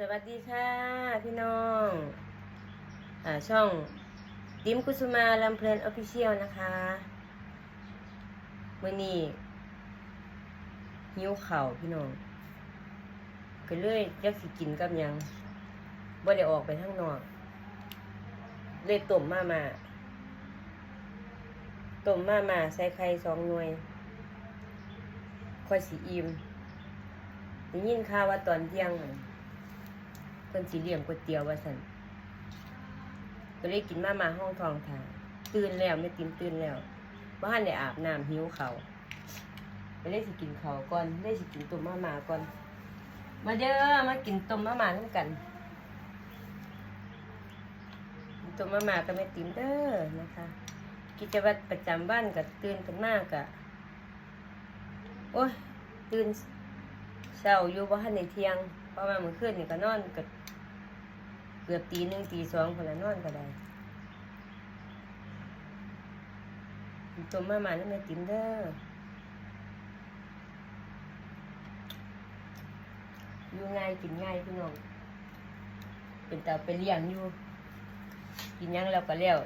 สวัสดีค่ะพี่น้องอช่องดิมกุสุมาลำเพลินออฟฟิเชียลนะคะมื่อนี้หิวเข่าวพี่น้องก็เลยอยากสิกินกับยังบ่ได้ออกไปข้างนอกเลยต้มมามาต้มมามาใส่ไข่สองหน่วยค่อยสีอิ่มได้ยินข่าวว่าตอนเที่ยงนั่น พิ่นสิเลี้ยงก๋วยเตี๋ยวว่าซั่นก็เลยกินมามาห้องทองทาตื่นแล้วไม่ติมตื่นแล้วบ่ทันได้อาบน้ำหิวเขาวก็เลยสิกินเขาก่อนเลยสิกินต้มมามาก่อน มาเด้อมากินต้มมามานํกันกินต้มมามาก็ไม่ติมเด้อนะคะ กิจวัตรประจำวันก็ตื่นขึ้นมากะโอ้ยตื่นเช้าอยู่บ่ทันได้เที่ยงพราะว่าเมื่อคืนนี่ก็นอนก็ เกือบตีหนึ่งตีสองคนละนอนก็ได้ต้มมาหม่านี่แม่ติมเด้ออยู่ง่ายกินง่ายพี่น้องเป็นเตาไปเลี้ยงอยู่ กินยังแล้วก็แล้ว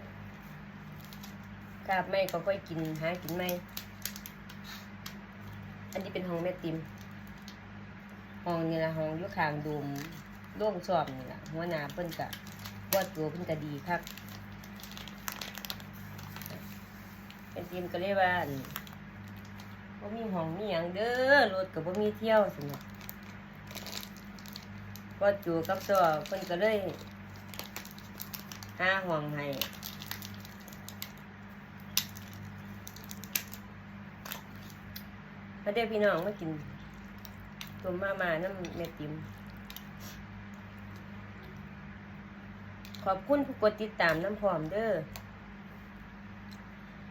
กาบไม่ก็ค่อยกินหากินไม่ อันนี้เป็นห้องแม่ติมห้องนี่ละห้องอยู่ข้างโดม โล่งสอบนี่ละหัวหน้าเพิ่นกะบอดตัวเพิ่นกะดีครับเป็นทีมก็เลยว่านบ่มีห้องมีหยังเด้อรถก็บ่มีเที่ยวซั่นเนาะบอดตัวกับตัวเพิ่นก็เลยหาห้องให้มาเด้อพี่น้องมากินต้มมามาน้ำแม่ติม อบคุณผู้กดติดตามน้ำพร้อมเด้อ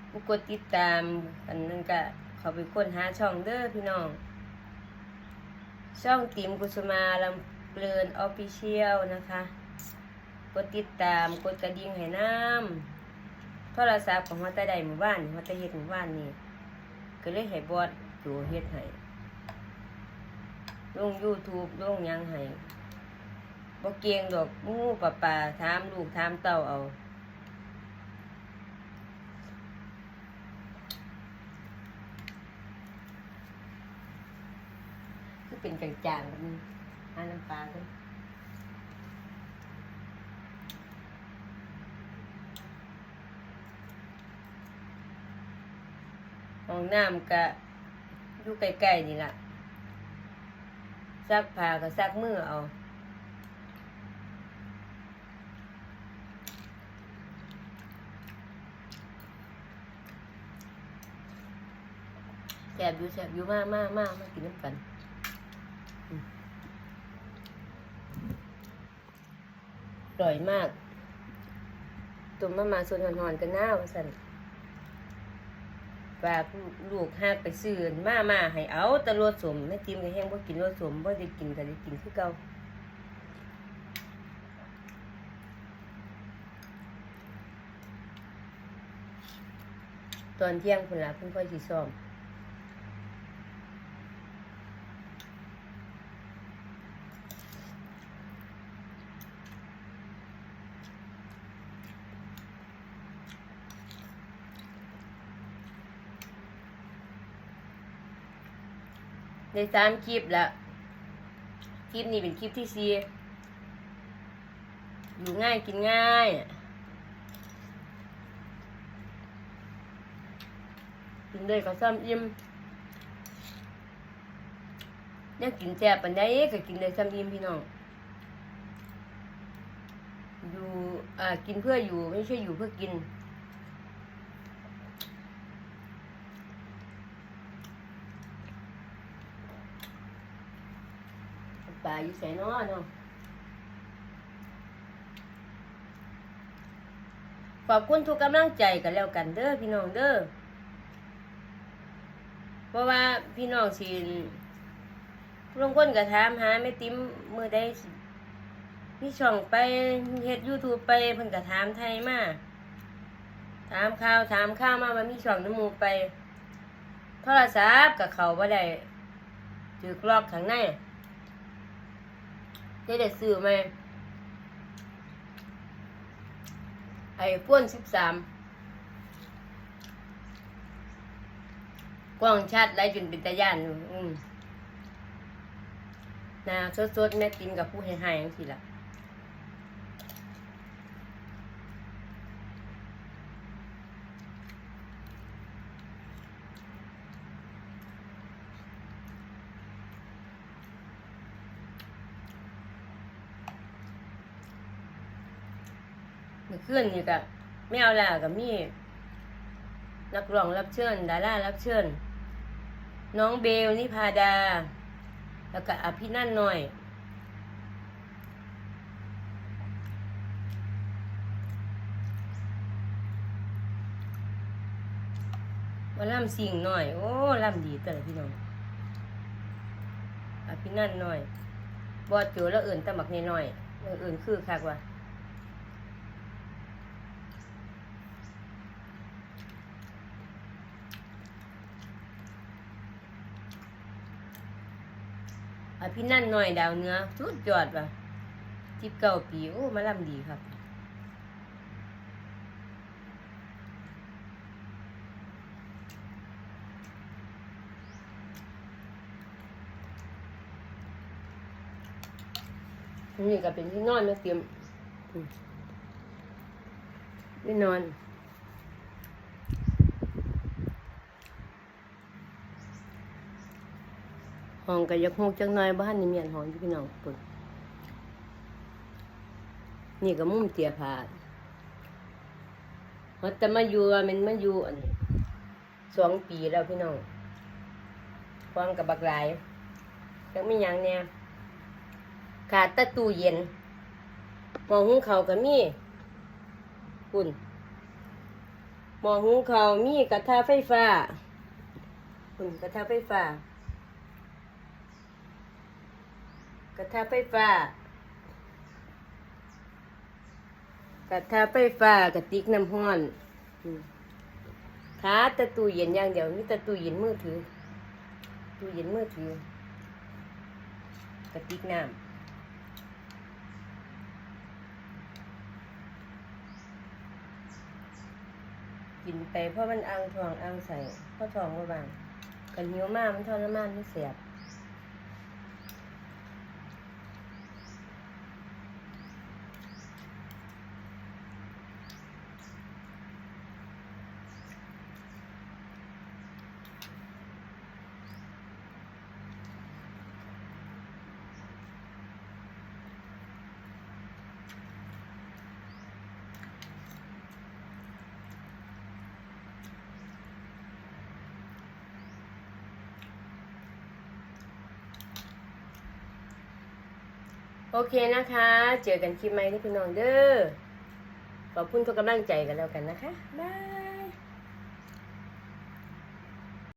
ผู้กดติดตามอันนั้นก็เขาไปค้นหาช่องเด้อพี่น้อง ช่องติมกุสมาลำเปลินออฟฟิเชียลนะคะ กดติดตามกดกระดิ่งให้น้ำโทรศัพท์ของหัวตาใดหมู่บ้านหัวตาเฮ็ดหมู่บ้านนี่ก็เลยให้บอสตัวเฮ็ดให้ลง YouTube ลงยังให้ บ่เก่งดอกงูป่าป่าถามลูกถามเต้าเอาคือเป็นจางๆแบบนี้หาน้ำปลาด้วยห้องน้ำก็อยู่ใกล้ๆนี่ล่ะซักผ้าก็ซักมือเอา แสบอยู่แสบอยู่มากมากมากมากินน้ำกันอร่อยมากตุ่มมามาส่วนหอนๆกันหน้าว่าสันฝากลูกหักไปซื้อมามาให้เอาแต่รสสมแม่ติมก็แห้งบ่ากินรสสมบ่ได้กินก็ได้กินคือเก่าตอนเที่ยงพุ่นละเพิ่นค่อยสิซ้อม ในสามคลิปและคลิปนี้เป็นคลิปที่สี่อยู่ง่ายกินง่ายกินได้ก็ซ้ำอิ่มยังกินแซ่บปันไดก็กินได้ซ้ำอิ่มพี่น้องอยู่อ่ากินเพื่ออยู่ไม่ใช่อยู่เพื่อกิน ปลาอยู่ใส่น้อเนาะขอบคุณทุกกำลังใจกันแล้วกันเด้อพี่น้องเด้อเพราะว่าพี่น้องสิลงคนก็ถามหาไม่ติ้มมือได้สิมีช่องไปเฮ็ด YouTube ไปเพิ่นก็ถามไทยมาถามข่าวถามข้าวมาว่ามีช่องน้ำหมูไปโทรศัพท์กับเขาบ่ได้ถือกลอกข้างใน ได้ได้ซื้อไหมไอ้พ่วนสิบสามกล้องชัดไรจนเป็นตะย่านอยู่อืมนาสดๆแม่กินกับผู้ให้หายจังสิล่ะ มื่อคืนนี่ก็ไม่เอาและกับมีนักร้องรับเชิญดารารับเชิญ น้องเบลนิพาดา แล้วก็อภินันหน่อยมาล่ำสิ่งหน่อย โอ้ล่ำดีแต่ละพี่น้องอภินันหน่อย บอดจูแล้วเอื่นตะบักนหน่อยออเอื่นคือคักว่า อภินันหน่อยดาวเนื้อสุดยอดว่ะจิบเก้าปีโอ้มาลำดีครับนี่ก็เป็นที่นอนแม่เตรียมอืมไม่นอน ห้องก็อยากหกจังน่อยบ้านนี่เมียนห้องพี่น้องปุ่นนี่ก็มุมเตียผาดเขาแต่มาอยู่มันมาอยู่อันสองปีแล้วพี่น้องฟังกับบักลายจักมีหยังเนี่ยขาดตะตู้เย็นหมองหุงเขาวก็มีปุ่นหมองหุงเขามีกระทะไฟฟ้าปุ่นกระทะไฟฟ้า กระทะไฟฟ้ากระทะไฟฟ้ากระติกน้ำห้อนขาตะตู้เย็นอย่างเดียวมีแตะตู้เย็นมือถือตู้เย็นมือถือกระติกน้ำกินไปเพราะมันอังทองอังใส่เพราะทองว่าบางกันหิวมากมันทรมานมันเสียบ โอเคนะคะ เจอกันคลิปใหม่ที่พี่น้องเด้อขอบคุณทุกกำลังใจกันแล้วกันนะคะ บาย